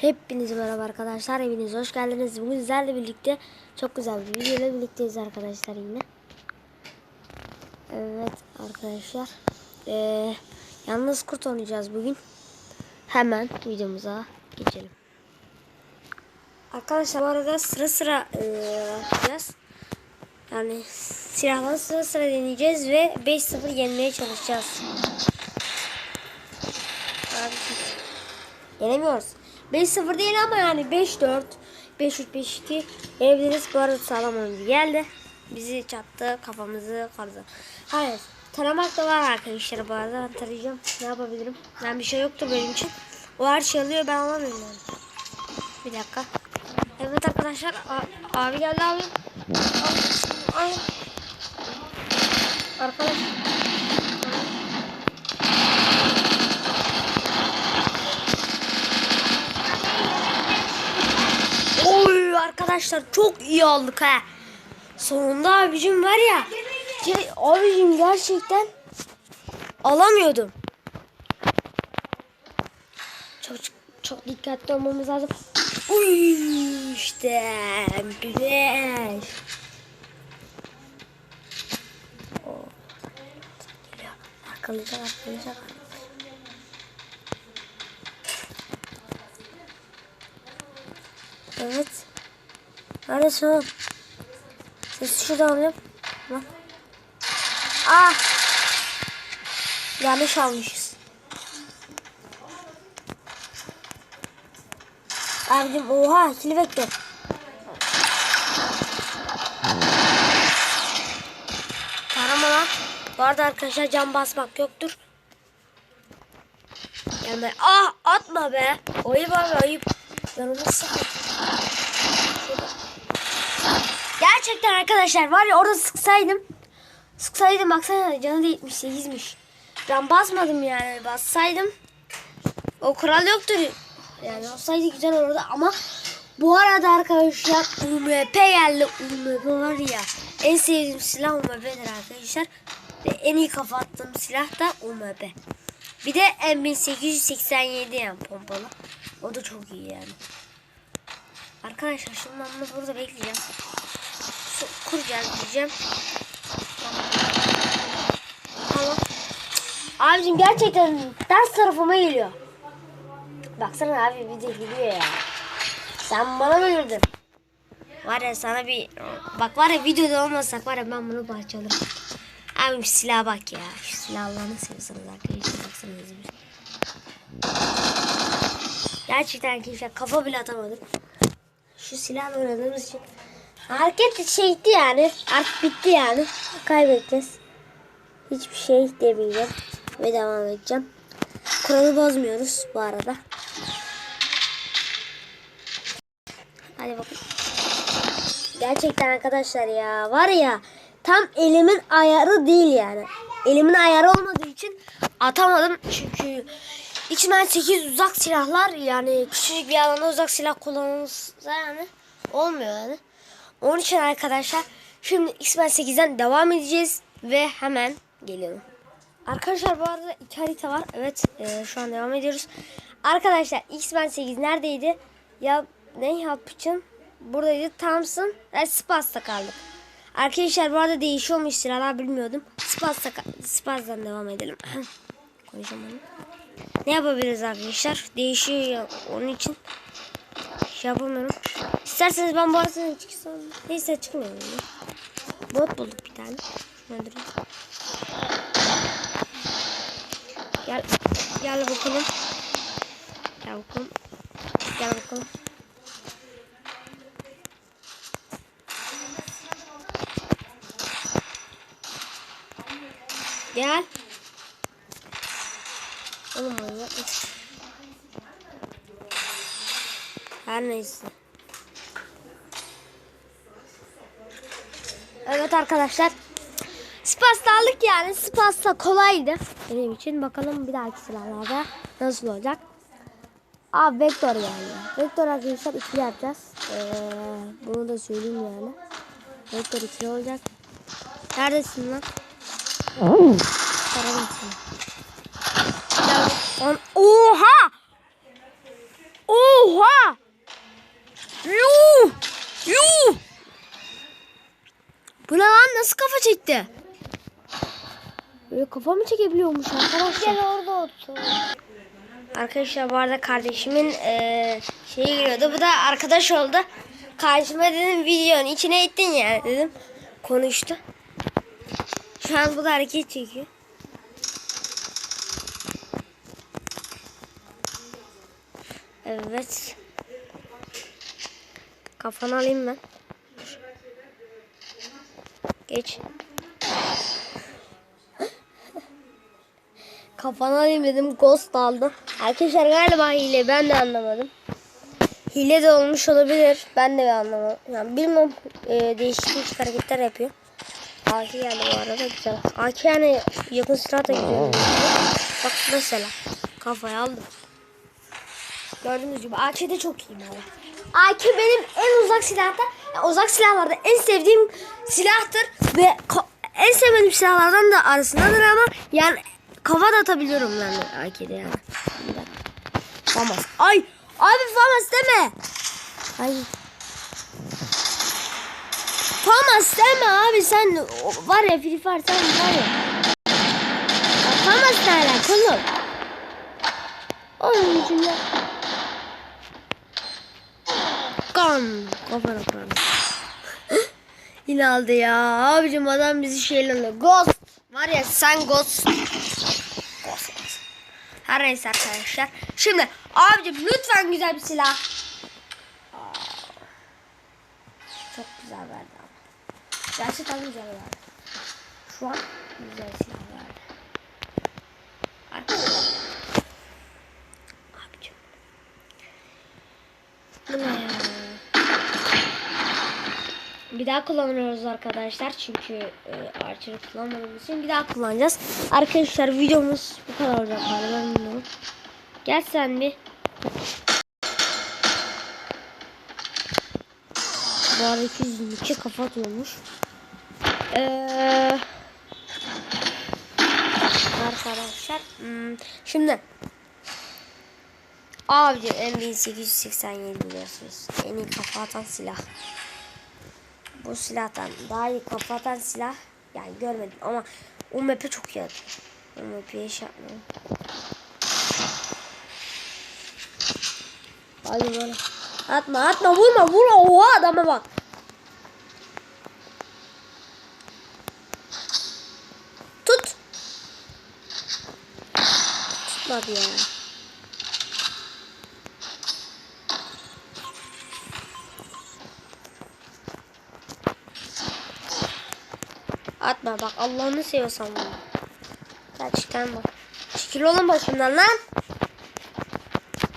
Hepinize merhaba arkadaşlar. Hepiniz hoş geldiniz. Bugün sizlerle birlikte çok güzel bir video birlikteyiz arkadaşlar yine. Evet arkadaşlar. Ee, yalnız kurt oynayacağız bugün. Hemen videomuza geçelim. Arkadaşlar bu arada sıra sıra yapacağız. Yani silahları sıra sıra deneyeceğiz ve 5-0 yenmeye çalışacağız. Abi, Yenemiyoruz. 5-0 değil ama yani 5-4, 5-3, 5-2 yenebiliriz. Bu arada sağlam oyuncu geldi. Bizi çattı, kafamızı kırdı. Hayır. Taramak da var arkadaşlar bu arada. Ben tarayacağım. Ne yapabilirim? Ben bir şey yoktur benim için. O her şey alıyor ben alamıyorum yani. Bir dakika. Evet arkadaşlar. abi geldi abi. Ay. Arkadaşlar çok iyi aldık ha. Sonunda abicim var ya. Şey, abicim gerçekten alamıyordum. Çok çok dikkatli olmamız lazım. Uy işte güzel. Arkalayacak arkalayacak. Evet. Neredesin oğlum? Sesi şuradan alayım. Lan. Ah! Yanlış almışız. Abicim oha ikili vektör. Tarama lan. Bu arada arkadaşlar cam basmak yoktur. Gelme. Ah atma be. Ayıp abi ayıp. Yanımı Gerçekten arkadaşlar var ya orada sıksaydım. Sıksaydım baksana canı da 78'miş. Ben basmadım yani bassaydım. O kural yoktur. Yani olsaydı güzel olurdu ama bu arada arkadaşlar UMP geldi. UMP var ya en sevdiğim silah UMP'dir arkadaşlar. Ve en iyi kafa attığım silah da UMP. Bir de M1887 yani pompalı. O da çok iyi yani. Arkadaşlar şimdi ben bunu burada bekleyeceğim. Kuracağız diyeceğim. Tamam. Abicim gerçekten ters tarafıma geliyor. Baksana abi bir de gülüyor ya. Sen bana mı güldün? Var ya sana bir... Bak var ya videoda olmasak var ya ben bunu parçalarım. Abim şu silaha bak ya. Şu silah Allah'ını seviyorsanız arkadaşlar baksanıza bir. Gerçekten arkadaşlar kafa bile atamadım. Şu silahla oynadığımız için. Hareket şeydi yani. Artık bitti yani. Kaybedeceğiz. Hiçbir şey demeyeceğim. Ve devam edeceğim. Kuralı bozmuyoruz bu arada. Hadi bakın. Gerçekten arkadaşlar ya var ya tam elimin ayarı değil yani. Elimin ayarı olmadığı için atamadım çünkü içinden 8 uzak silahlar yani küçücük bir alanda uzak silah kullanılırsa yani olmuyor yani. Onun için arkadaşlar şimdi X-Men 8'den devam edeceğiz ve hemen geliyorum. Arkadaşlar bu arada iki harita var. Evet e, şu an devam ediyoruz. Arkadaşlar X-Men 8 neredeydi? Ya ne yapacağım? Buradaydı. Thompson ve Spaz'da kaldık. Arkadaşlar bu arada değişiyormuş silahlar bilmiyordum. Spaz'da Spaz'dan devam edelim. Konuşalım onu. Ne yapabiliriz arkadaşlar? Değişiyor onun için. Şey yapamıyorum. İsterseniz ben arada çıksam. Neyse çıkmıyorum. Ya. Bot bulduk bir tane. Şunu öldüreyim. Gel. Gel bakalım. Gel bakalım. Gel bakalım. Gel. Oğlum manyak mısın? Her neyse. Evet arkadaşlar. Spas'ta aldık yani. Spas'ta kolaydı. Benim için bakalım bir dahaki silahlarda nasıl olacak. Abi vektör yani. Vektör arkadaşlar ikili yapacağız. Ee, bunu da söyleyeyim yani. Vektör ikili olacak. Neredesin lan? Saralım seni. An- Oha! Yuh! Yuh! Bu ne lan nasıl kafa çekti? Böyle kafa mı çekebiliyormuş arkadaşlar? Gel orada otur. Arkadaşlar bu arada kardeşimin e, şeyi giriyordu. Bu da arkadaş oldu. Karşıma dedim videonun içine ettin yani dedim. Konuştu. Şu an bu da hareket çekiyor. Evet. Kafanı alayım ben. Geç. Kafanı alayım dedim. Ghost aldı. Arkadaşlar galiba hile. Ben de anlamadım. Hile de olmuş olabilir. Ben de anlamadım. Yani bilmem e, değişik değişik hareketler yapıyor. AK geldi bu arada güzel. AK yani yakın silah da gidiyor. Bak mesela kafaya aldım. Gördüğünüz gibi AK de çok iyi yani. AK benim en uzak silahta, yani uzak silahlarda en sevdiğim silahtır ve en sevmediğim silahlardan da arasındadır ama yani kafa da atabiliyorum ben AK'de yani. Famas. Ay! Abi Famas deme! Ay. Famas deme abi sen var ya Free Fire sen var ya. Famas ne alakalı? Onun içinde. Kan. Kafana kan. Yine aldı ya. Abicim adam bizi şeyle alıyor. Ghost. Var ya sen ghost. Ghost. Her neyse arkadaşlar. Şimdi abicim lütfen güzel bir silah. Çok güzel verdi ama. Gerçekten güzel verdi. Şu an güzel silah verdi. Arkadaşlar. Abicim. Bu ne ya? Bir daha kullanıyoruz arkadaşlar çünkü e, Archer'ı kullanmadığımız için bir daha kullanacağız. Arkadaşlar videomuz bu kadar olacak ben bilmiyorum. Gel sen bir. Bu arada 222 kafa atıyormuş. Ee, arkadaşlar hmm, şimdi Abici M1887 biliyorsunuz. En iyi kafa atan silah. Bu silahtan daha iyi kafa atan silah yani görmedim ama o map'e çok iyi atıyor. O map'e iş yapmıyorum. Hadi böyle. Atma atma vurma vurma oha adama bak. Tut. Tutmadı ya. Atma bak Allah'ını seviyorsan bunu. Gerçekten bak. Çekil oğlum başımdan lan.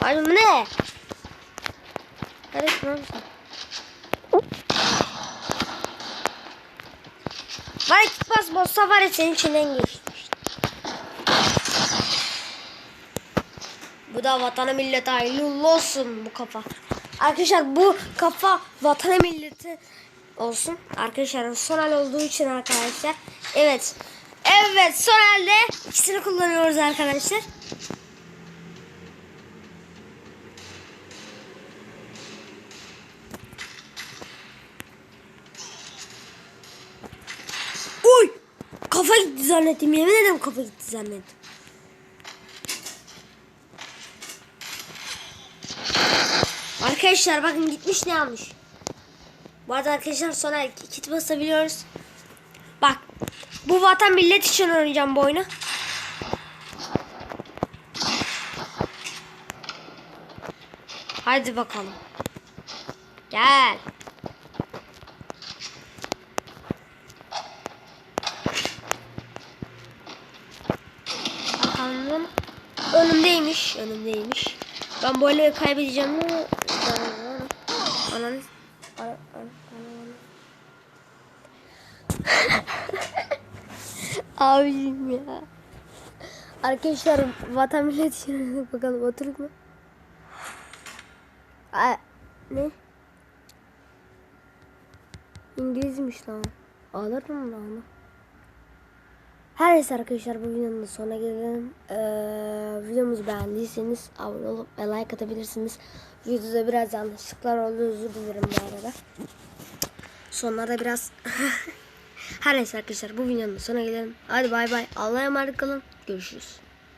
Ay bu ne? Karışma sen. Var ya kitbas bozsa var ya senin içinden geçmiş. Bu da vatana millete hayırlı olsun bu kafa. Arkadaşlar bu kafa vatana milleti olsun. Arkadaşlar son hal olduğu için arkadaşlar. Evet. Evet son halde ikisini kullanıyoruz arkadaşlar. Uy! Kafa gitti zannettim. Yemin ederim kafa gitti zannettim. Arkadaşlar bakın gitmiş ne almış. Bu arada arkadaşlar sonra kit basabiliyoruz. Bak bu vatan millet için oynayacağım bu oyunu. Hadi bakalım. Gel. Bakalım. Önümdeymiş. Önümdeymiş. Ben oyunu kaybedeceğim mi? Abicim ya. Arkadaşlar vatan millet bakalım oturduk mu? Aa, ne? İngilizmiş lan. Alırım lan onu. Her neyse arkadaşlar bu videonun sonuna gelelim. Ee, videomuzu beğendiyseniz abone olup like atabilirsiniz. Videoda biraz yanlışlıklar oldu özür dilerim bu arada. Sonlarda biraz Her neyse arkadaşlar bu videonun sonuna gelelim. Hadi bay bay. Allah'a emanet kalın. Görüşürüz.